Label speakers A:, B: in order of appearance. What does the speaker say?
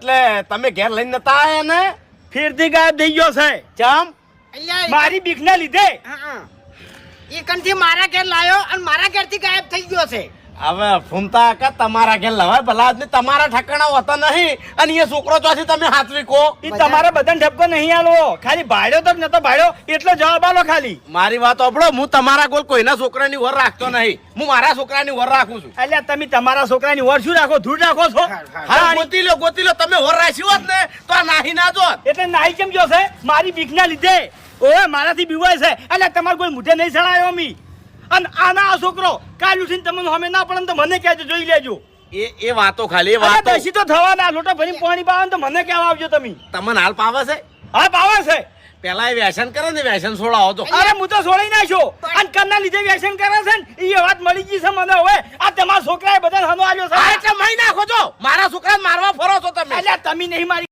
A: એટલે તમે ઘેર લઈને નતા આયા ને?
B: ફેરથી ગાયબ થઈ ગયો છે.
A: ચમ?
B: મારી બીકના લીધે?
C: એ કંઠી મારા ઘેર લાયો અને મારા ઘેરથી ગાયબ થઈ ગયો છે.
A: હવે ફૂમતા કાકા તમારા ઘેર લવાય ભલા આદમી તમારા ઠકાણા હોતા નહીં. અને એ છોકરો ચોથી તમે હાથવી કો.
B: એ તમારે બધાને ઠપકો નહીં આલો ખાલી ભાડ્યો તો નતો ભાડ્યો એટલો જવાબ આલો ખાલી.
A: મારી વાત ઓપડો હું તમારા ગોલ કોઈના છોકરાની વર રાખતો નહીં. હું મારા છોકરાની વર રાખું છું.
B: એટલે તમે તમારા છોકરાની વર શું રાખો? ધૂળ રાખો છો?
A: હા ગોતી લો ગોતી લો તમે વર રાખ્યું હોત ને તો આ નાહી ના જો
B: એટલે નાહી કેમ જોશે? છે મારી બીકના લીધે. ઓએ મારાથી બીવાય છે. એટલે તમારે કોઈ મુઠે નહીં સડાયો મી અને આના આ છોકરો કાલ ઉઠીને તમને અમે ના પડે તો મને કહેજો જોઈ લેજો.
A: એ એ વાતો ખાલી વાતો.
B: દસી તો થવાના લોટો ભરી પાણી પાવે તો મને કેવા આવજો તમે?
A: તમને હાલ પાવે છે?
B: હા પાવે છે.
A: પેલા એ વ્યસન કરે ને વ્યસન છોડાવો તો.
B: અરે હું તો છોડી નાખ્યો અને કરના લીધે વ્યસન કરે છે ને એ વાત મળી ગઈ છે મને હવે. આ તમારા છોકરાએ બધા હનો આવ્યો છે.
A: એટલે મહી નાખો છો મારા છોકરાને મારવા ફરો છો તમે.
B: એટલે તમે નહીં મારી